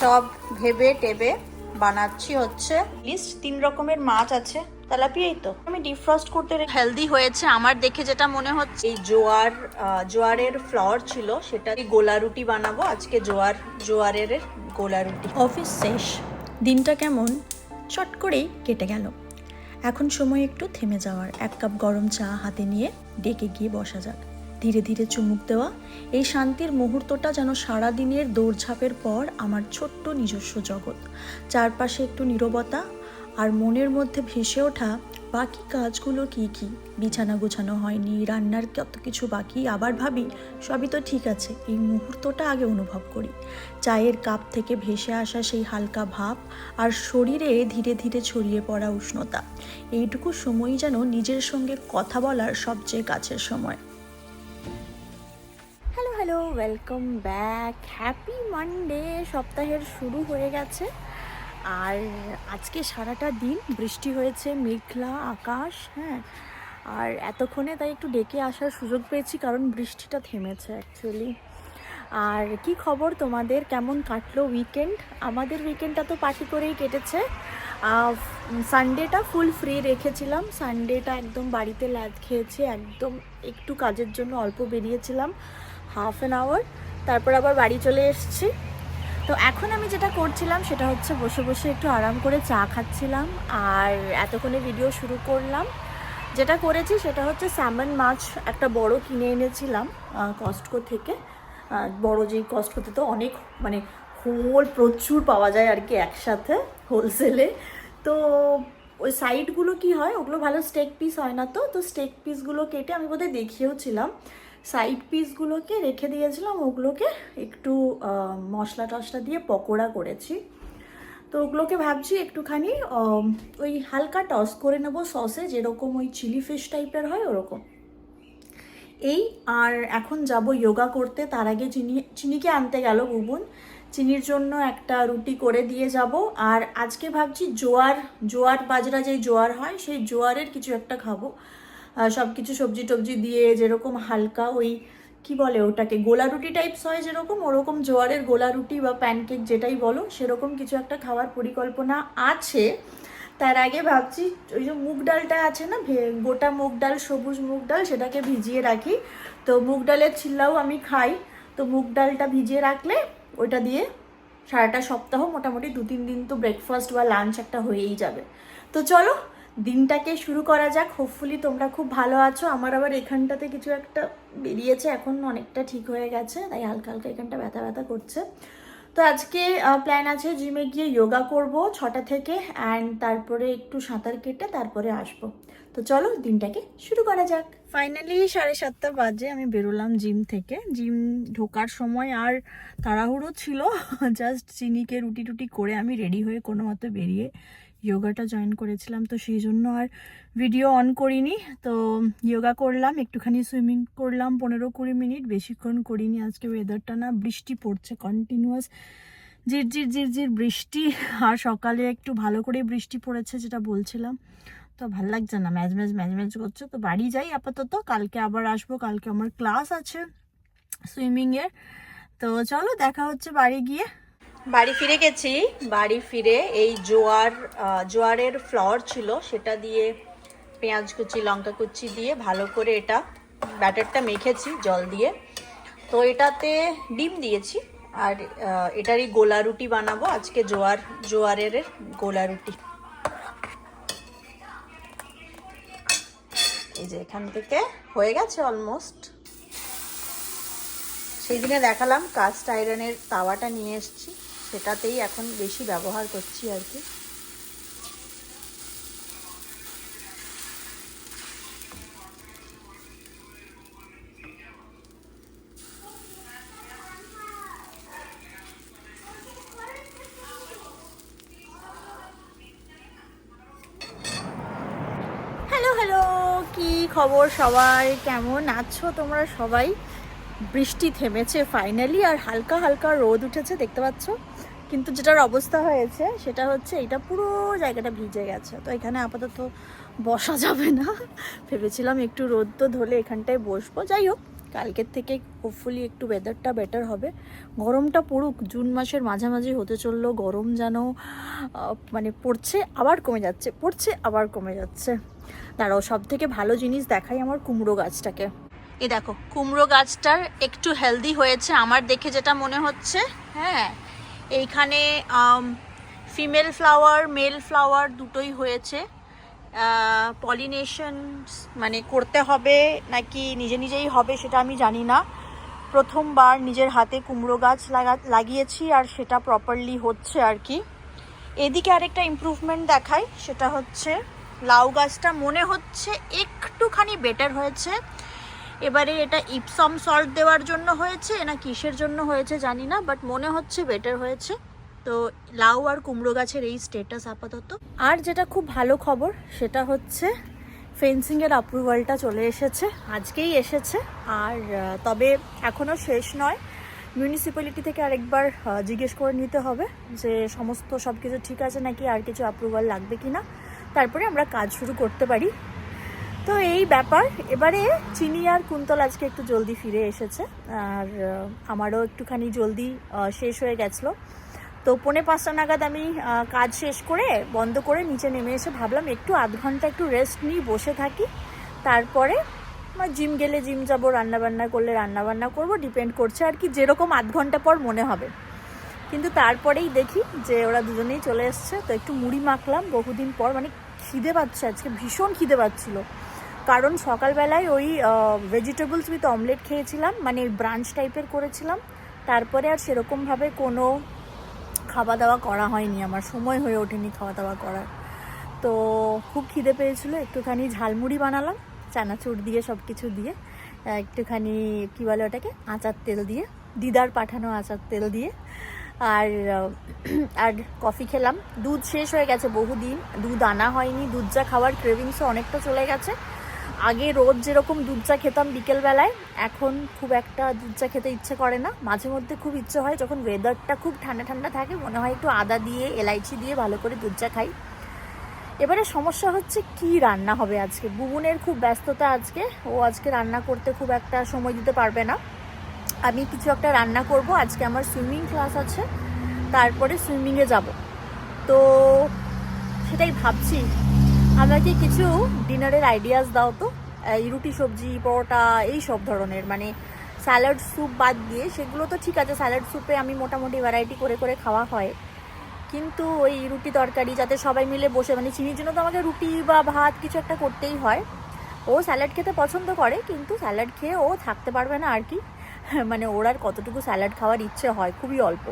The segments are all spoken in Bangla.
সব ভেবে টেবে বানাচ্ছি হচ্ছে। লিস্ট তিন রকমের মাছ আছে। তেলাপিয়াই তো। আমি ডিফ্রস্ট করতে হেলদি হয়েছে আমার দেখে যেটা মনে হচ্ছে এই জোয়ার জোয়ারের ফ্লাওয়ার ছিল সেটা গোলা রুটি বানাবো। আজকে জোয়ার জোয়ারের গোলা রুটি। অফিস শেষ। দিনটা কেমন? চট করেই কেটে গেল। এখন সময় একটু থেমে যাওয়ার। এক কাপ গরম চা হাতে নিয়ে ডেকে গিয়ে বসা যাক। ধীরে ধীরে চুমুক দেওয়া, এই শান্তির মুহূর্তটা যেন সারা দিনের দৌড়ঝাঁপের পর আমার ছোট্ট নিজস্ব জগৎ। চারপাশে একটু নীরবতা আর মনের মধ্যে ভেসে ওঠা বাকি কাজগুলো কি কি? বিছানা গোছানো হয়নি, রান্নার কত কিছু বাকি? আবার ভাবি, সবই তো ঠিক আছে, এই মুহূর্তটা আগে অনুভব করি। চায়ের কাপ থেকে ভেসে আসা সেই হালকা ভাব আর শরীরে ধীরে ধীরে ছড়িয়ে পড়া উষ্ণতা। এইটুকু সময়ই যেন নিজের সঙ্গে কথা বলার সবচেয়ে কাছের সময়। Hello welcome back happy Monday সপ্তাহের শুরু হয়ে গেছে। আর আজকে সারাটা দিন বৃষ্টি হয়েছে, মেঘলা আকাশ হ্যাঁ। আর এতক্ষণে তাই একটু ডেকে আসার সুযোগ পেয়েছি, কারণ বৃষ্টিটা থেমেছে অ্যাকচুয়ালি আর কি খবর তোমাদের? কেমন কাটলো উইকেন্ড আমাদের উইকেন্ডটা তো পার্টি করেই কেটেছে। সানডেটা ফুল ফ্রি রেখেছিলাম। সানডেটা একদম বাড়িতে ল্যাদ খেয়েছি, একদম একটু কাজের জন্য অল্প বেরিয়েছিলাম। হাফ অ্যান আওয়ার, তারপর আবার বাড়ি চলে এসেছি। তো এখন আমি যেটা করছিলাম সেটা হচ্ছে বসে বসে একটু আরাম করে চা খাচ্ছিলাম আর এতক্ষণে ভিডিও শুরু করলাম। যেটা করেছি সেটা হচ্ছে স্যামন মাছ একটা বড় কিনে এনেছিলাম কস্টকো থেকে। বড় যেই কস্টকোতে তো অনেক মানে হোল প্রচুর পাওয়া যায় আর কি একসাথে হোলসেলে তো ওই সাইডগুলো কি হয়, ওগুলো ভালো স্টেক পিস হয় না তো তো স্টেক পিসগুলো কেটে আমি বোধহয় দেখিয়েওছিলাম সাইড পিসগুলোকে রেখে দিয়েছিলাম। ওগুলোকে একটু মশলা টশলা দিয়ে পকোড়া করেছি। তো ওগুলোকে ভাবছি একটুখানি ওই হালকা টস করে নেব সসে যেরকম ওই চিলি ফিশ টাইপের হয় ওরকম। এই, আর এখন যাব যোগা করতে। তার আগে চিনি, চিনিকে আনতে গেল বুবুন। চিনির জন্য একটা রুটি করে দিয়ে যাব। আর আজকে ভাবছি জোয়ার জোয়ার, বাজরা যেই জোয়ার হয়, সেই জোয়ারের কিছু একটা খাব। সব কিছু সবজি টবজি দিয়ে যেরকম হালকা ওই, কি বলে ওটাকে, গোলা রুটি টাইপস হয় যেরকম, ওরকম জোয়ারের গোলা রুটি বা প্যানকেক যেটাই বলো, সেরকম কিছু একটা খাওয়ার পরিকল্পনা আছে। তার আগে ভাবছি ওই যে মুগ ডালটা আছে না গোটা মুগ ডাল, সবুজ মুগ ডাল সেটাকে ভিজিয়ে রাখি। তো মুগ ডালের চিল্লাও আমি খাই। তো মুগ ডালটা ভিজিয়ে রাখলে ওইটা দিয়ে সারাটা সপ্তাহ মোটামুটি দু তিন দিন তো ব্রেকফাস্ট বা লাঞ্চ একটা হয়েই যাবে। তো চলো দিনটাকে শুরু করা যাক। হোপফুলি তোমরা খুব ভালো আছো। আমার আবার এখানটাতে কিছু একটা বেরিয়েছে। এখন অনেকটা ঠিক হয়ে গেছে। তাই হালকা হালকা এখানটা ব্যথা ব্যথা করছে। তো আজকে প্ল্যান আছে জিমে গিয়ে যোগা করব ছটা থেকে অ্যান্ড তারপরে একটু সাঁতার কেটে তারপরে আসব। তো চলো দিনটাকে শুরু করা যাক। ফাইনালি সাড়ে সাতটা বাজে, আমি বেরোলাম জিম থেকে। জিম ঢোকার সময় আর তাড়াহুড়ো ছিল। জাস্ট চিনিকে রুটি টুটি করে আমি রেডি হয়ে কোনো মতো বেরিয়ে যোগাটা জয়েন করেছিলাম, তো সেই জন্য আর ভিডিও অন করিনি। তো যোগা করলাম, একটুখানি সুইমিং করলাম, পনেরো কুড়ি মিনিট। বেশিক্ষণ করিনি, আজকে ওয়েদারটা না বৃষ্টি পড়ছে কন্টিনিউয়াস ঝিরঝির ঝিরঝির বৃষ্টি, আর সকালে একটু ভালো করে বৃষ্টি পড়েছে যেটা বলছিলাম। তো ভালো লাগছে না ম্যাচ ম্যাচ ম্যাচ ম্যাচ করছে। তো বাড়ি যাই আপাতত, কালকে আবার আসব, কালকে আমার ক্লাস আছে সুইমিংয়ের তো চলো দেখা হচ্ছে বাড়ি গিয়ে। বাড়ি ফিরে গেছি। বাড়ি ফিরে এই জোয়ার জোয়ারের ফ্লাওয়ার ছিল, সেটা দিয়ে পেঁয়াজ কুচি, লঙ্কা কুচি দিয়ে ভালো করে এটা ব্যাটারটা মেখেছি, জল দিয়ে। তো এটাতে ডিম দিয়েছি, আর এটারই গোলা রুটি বানাবো, আজকে জোয়ার, জোয়ারের গোলা রুটি। এই যে এখান থেকে হয়ে গেছে অলমোস্ট সেই দিনে দেখালাম কাস্ট আয়রনের তাওয়াটা নিয়ে এসেছি। সেটাতেই এখন বেশি ব্যবহার করছি আর কি। হ্যালো হ্যালো, কি খবর সবাই? কেমন আছো তোমরা সবাই? বৃষ্টি থেমেছে ফাইনালি আর হালকা হালকা রোদ উঠেছে, দেখতে পাচ্ছ? কিন্তু যেটার অবস্থা হয়েছে, সেটা হচ্ছে এটা পুরো জায়গাটা ভিজে গেছে। তো এখানে আপাতত বসা যাবে না। ভেবেছিলাম একটু রোদ তো ধরলে এখানটায় বসবো। যাই হোক, কালকের থেকে হোপফুলি একটু ওয়েদারটা বেটার হবে। গরমটা পড়ুক, জুন মাসের মাঝামাঝি হতে চলল, গরম যেন মানে পড়ছে, আবার কমে যাচ্ছে, পড়ছে, আবার কমে যাচ্ছে। দাঁড়াও সব থেকে ভালো জিনিস দেখাই আমার কুমড়ো গাছটাকে। এ দেখো, কুমড়ো গাছটার একটু হেলদি হয়েছে। আমার দেখে যেটা মনে হচ্ছে হ্যাঁ এইখানে ফিমেল ফ্লাওয়ার মেল ফ্লাওয়ার দুটোই হয়েছে। পলিনেশন মানে করতে হবে নাকি নিজে নিজেই হবে সেটা আমি জানি না। প্রথমবার নিজের হাতে কুমড়ো গাছ লাগা, লাগিয়েছি আর সেটা প্রপারলি হচ্ছে আর কি। এদিকে আরেকটা ইমপ্রুভমেন্ট দেখাই, সেটা হচ্ছে, লাউ গাছটা মনে হচ্ছে একটুখানি বেটার হয়েছে। এবারে এটা ইপসম সল্ট দেওয়ার জন্য হয়েছে না কিসের জন্য হয়েছে জানি না বাট মনে হচ্ছে বেটার হয়েছে। তো লাউ আর কুমড়ো গাছের এই স্টেটাস আপাতত। আর যেটা খুব ভালো খবর, সেটা হচ্ছে ফেন্সিংয়ের অ্যাপ্রুভালটা চলে এসেছে, আজকেই এসেছে। আর তবে এখনও শেষ নয়। মিউনিসিপ্যালিটি থেকে আরেকবার জিজ্ঞেস করে নিতে হবে যে সমস্ত সব কিছু ঠিক আছে নাকি, আর কিছু অ্যাপ্রুভাল লাগবে কি না তারপরে আমরা কাজ শুরু করতে পারি। তো এই ব্যাপার। এবারে চিনি আর কুন্তল আজকে একটু জলদি ফিরে এসেছে। আর আমারও একটুখানি জলদি শেষ হয়ে গেছিল। তো পৌনে পাঁচটা নাগাদ আমি কাজ শেষ করে বন্ধ করে নিচে নেমে এসে ভাবলাম একটু আধ ঘণ্টা একটু রেস্ট নিই, বসে থাকি। তারপরে আমার জিম গেলে জিম যাব, রান্নাবান্না করলে রান্নাবান্না করব, ডিপেন্ড করছে আর কি যেরকম আধ ঘণ্টা পর মনে হবে। কিন্তু তারপরেই দেখি যে ওরা দুজনেই চলে এসছে। তো একটু মুড়ি মাখলাম, বহুদিন পর মানে খিদে পাচ্ছে আজকে, ভীষণ খিদে পাচ্ছিল। কারণ সকালবেলায় ওই ভেজিটেবলস উইথ অমলেট খেয়েছিলাম মানে ব্রাঞ্চ টাইপের করেছিলাম। তারপরে আর সেরকমভাবে কোনো খাওয়া দাওয়া করা হয়নি, আমার সময় হয়ে ওঠেনি খাওয়া দাওয়া করার। তো খুব খিদে পেয়েছিল, একটুখানি ঝালমুড়ি বানালাম, চানাচুর দিয়ে সব কিছু দিয়ে একটুখানি কী বলে ওটাকে, আচার তেল দিয়ে, দিদার পাঠানো আচার তেল দিয়ে। আর আর কফি খেলাম। দুধ শেষ হয়ে গেছে বহুদিন, দুধ আনা হয়নি, দুধ যা খাওয়ার ক্রেভিংসও অনেকটা চলে গেছে। আগে রোজ যেরকম দুধ চা খেতাম বিকেলবেলায়, এখন খুব একটা দুধ চা খেতে ইচ্ছে করে না। মাঝে মধ্যে খুব ইচ্ছে হয় যখন ওয়েদারটা খুব ঠান্ডা ঠান্ডা থাকে, মনে হয় একটু আদা দিয়ে, এলাইচি দিয়ে ভালো করে দুধ চা খাই। এবারে সমস্যা হচ্ছে কি রান্না হবে আজকে? বুবুনের খুব ব্যস্ততা আজকে। ও আজকে রান্না করতে খুব একটা সময় দিতে পারবে না। আমি কিছু একটা রান্না করব। আজকে আমার সুইমিং ক্লাস আছে, তারপরে সুইমিংয়ে যাব। তো সেটাই ভাবছি। আমাকে কিছু ডিনারের আইডিয়াস দাও তো। এই রুটি, সবজি, পরোটা, এই সব ধরনের। মানে স্যালাড স্যুপ বাদ দিয়ে, সেগুলো তো ঠিক আছে স্যালাড স্যুপে আমি মোটামুটি ভ্যারাইটি করে করে খাওয়া হয়। কিন্তু ওই রুটি তরকারি, যাতে সবাই মিলে বসে মানে চিনির জন্য তো আমাকে রুটি বা ভাত কিছু একটা করতেই হয়। ও স্যালাড খেতে পছন্দ করে, কিন্তু স্যালাড খেয়ে ও থাকতে পারবে না আর কি। মানে ওর আর কতটুকু স্যালাড খাওয়ার ইচ্ছে হয়, খুবই অল্প।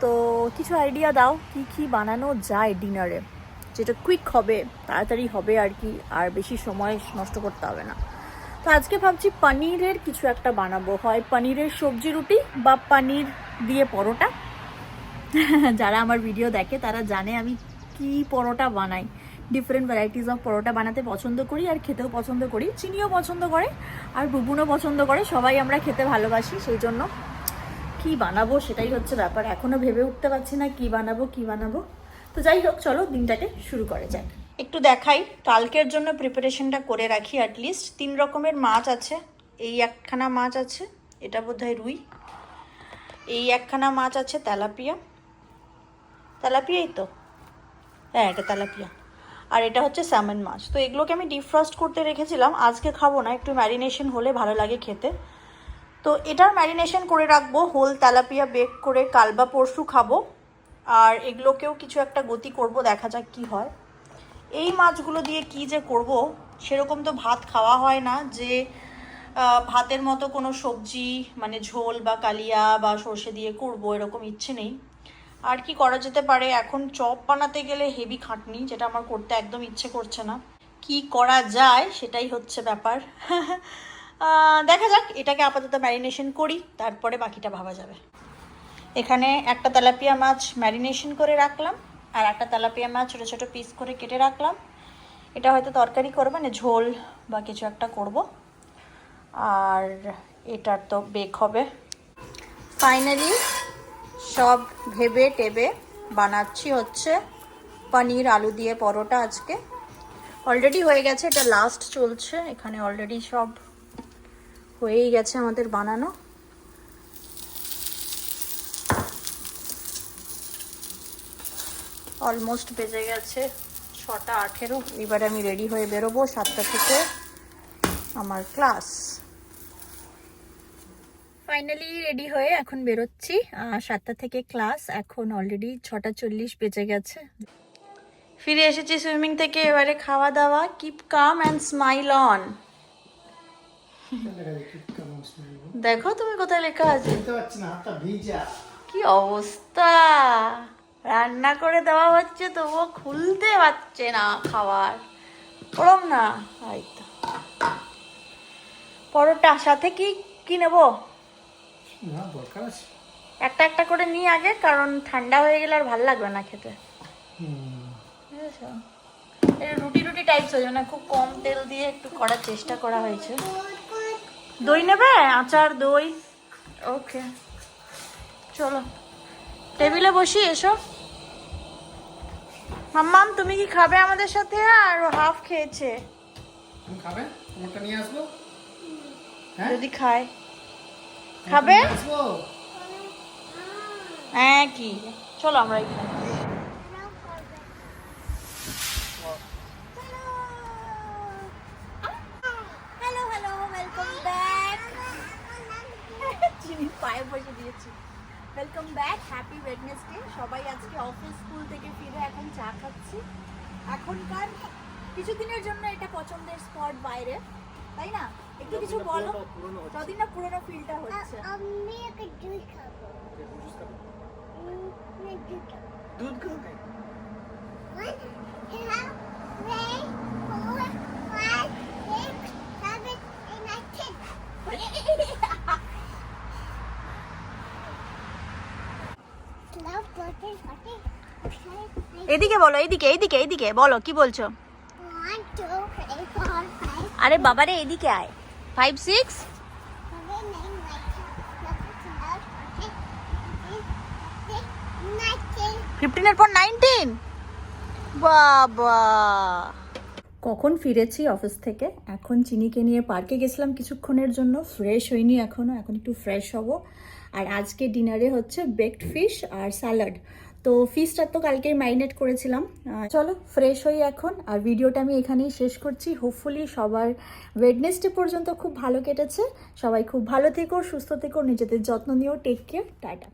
তো কিছু আইডিয়া দাও, কি কি বানানো যায় ডিনারে যেটা কুইক হবে, তাড়াতাড়ি হবে আর কি, আর বেশি সময় নষ্ট করতে হবে না। তো আজকে ভাবছি পনিরের কিছু একটা বানাবো। হয় পনিরের সবজি রুটি বা পনির দিয়ে পরোটা। যারা আমার ভিডিও দেখে, তারা জানে আমি কি পরোটা বানাই। ডিফারেন্ট ভ্যারাইটিস অফ পরোটা বানাতে পছন্দ করি আর খেতেও পছন্দ করি। চিনিও পছন্দ করে, আর বুবুনও পছন্দ করে। সবাই আমরা খেতে ভালোবাসি সেই জন্য কি বানাবো সেটাই হচ্ছে ব্যাপার। এখনও ভেবে উঠতে পারছি না কি বানাবো কি বানাবো। তো যাই হোক, চলো দিনটাকে শুরু করে যাক। একটু দেখাই, কালকের জন্য প্রিপারেশনটা করে রাখি অ্যাটলিস্ট তিন রকমের মাছ আছে। এই একখানা মাছ আছে, এটা বোধহয় রুই। এই একখানা মাছ আছে, তেলাপিয়া। তেলাপিয়াই তো? হ্যাঁ এটা তেলাপিয়া। আর এটা হচ্ছে স্যামন মাছ। তো এগুলোকে আমি ডিফ্রস্ট করতে রেখেছিলাম। আজকে খাব না, একটু ম্যারিনেশন হলে ভালো লাগে খেতে। তো এটার ম্যারিনেশন করে রাখব। হোল তেলাপিয়া বেক করে কাল বা পরশু খাব। আর এগুলোকেও কিছু একটা গতি করব, দেখা যাক কি হয়। এই মাছগুলো দিয়ে কি যে করব, সেরকম তো ভাত খাওয়া হয় না যে ভাতের মতো কোনো সবজি মানে ঝোল বা কালিয়া বা সর্ষে দিয়ে করব, এরকম ইচ্ছে নেই। আর কি করা যেতে পারে, এখন চপ বানাতে গেলে হেভি খাটনি, যেটা আমার করতে একদম ইচ্ছে করছে না। কি করা যায়, সেটাই হচ্ছে ব্যাপার। দেখা যাক, এটাকে আপাতত ম্যারিনেশন করি, তারপরে বাকিটা ভাবা যাবে। এখানে একটা তেলাপিয়া মাছ ম্যারিনেশন করে রাখলাম, আর একটা তেলাপিয়া মাছ ছোটো ছোটো পিস করে কেটে রাখলাম। এটা হয়তো তরকারি করবে না ঝোল বা কিছু একটা করব। আর এটার তো বেক হবে। ফাইনালি সব ভেবে টেবে বানাচ্ছি হচ্ছে পনির আলু দিয়ে পরোটা আজকে। অলরেডি হয়ে গেছে, এটা লাস্ট চলছে। এখানে অলরেডি সব হয়েই গেছে আমাদের বানানো। অলমোস্ট বেজে গেছে ছটা আঠেরো। এবারে আমি রেডি হয়ে বেরোবো সাতটা থেকে আমার ক্লাস। ফাইনালি রেডি হয়ে এখন বেরোচ্ছি সাতটা থেকে ক্লাস এখন অলরেডি ছটা চল্লিশ বেজে গেছে। ফিরে এসেছি সুইমিং থেকে এবারে খাওয়া দাওয়া keep calm and smile on দেখো তুমি কোথায় লেখা আছে। কি অবস্থা? রান্না করে দেওয়া হচ্ছে তবুও খুলতে পারছে না খাবার। ওরম না? এই তো। পরোটা সাথে কি কি নেব? একটা একটা করে নিই আগে কারণ ঠান্ডা হয়ে গেলে আর ভালো লাগবে না খেতে। রুটি রুটি টাইপস হয়ে না খুব কম তেল দিয়ে একটু করার চেষ্টা করা হয়েছে। দই নেবে? আচার দই? ওকে। চলো। টেবিলে বসি এসো। মাম্মাম তুমি কি খাবে আমাদের সাথে? আর হাফ খেয়েছে। তুমি খাবে? তোমারটা নিয়ে আসব? হ্যাঁ? যদি খায়। খাবে? হ্যাঁ কি? চলো আমরা এখানে। হ্যালো হ্যালো ওয়েলকাম ব্যাক চিনি পায়ে বসে দিয়েছি। ওয়েলকাম ব্যাক হ্যাপি ওয়েডনেসডে সবাই আজকে অফিস স্কুল থেকে ফিরে এখন চা খাচ্ছি। এখনকার কিছুদিনের জন্য এটা পছন্দের স্পট বাইরে। তাই না? একটু কিছু বলো। যতদিন না পুরোনো ফিলটা হচ্ছে। আমি একটা জুস খাব। না জুস খাব। দুধ খাবে। এদিকে বলো এইদিকে এইদিকে এইদিকে বলো, কি বলছো? আরে বাবারে, এদিকে আয়। Five six. ফিফটিনের পর নাইনটিন বাবা। কখন ফিরেছি অফিস থেকে? এখন চিনিকে নিয়ে পার্কে গেছিলাম কিছুক্ষণের জন্য। ফ্রেশ হইনি এখনও এখন একটু ফ্রেশ হব। আর আজকে ডিনারে হচ্ছে বেকড ফিশ আর স্যালাড তো ফিশটা তো কালকেই ম্যারিনেট করেছিলাম। চলো ফ্রেশ হই এখন। আর ভিডিওটা আমি এখানেই শেষ করছি। হোপফুলি সবার ওয়েডনেসডে পর্যন্ত খুব ভালো কেটেছে। সবাই খুব ভালো থেকো, সুস্থ থেকো, নিজেদের যত্ন নিও টেক কেয়ার টাটা।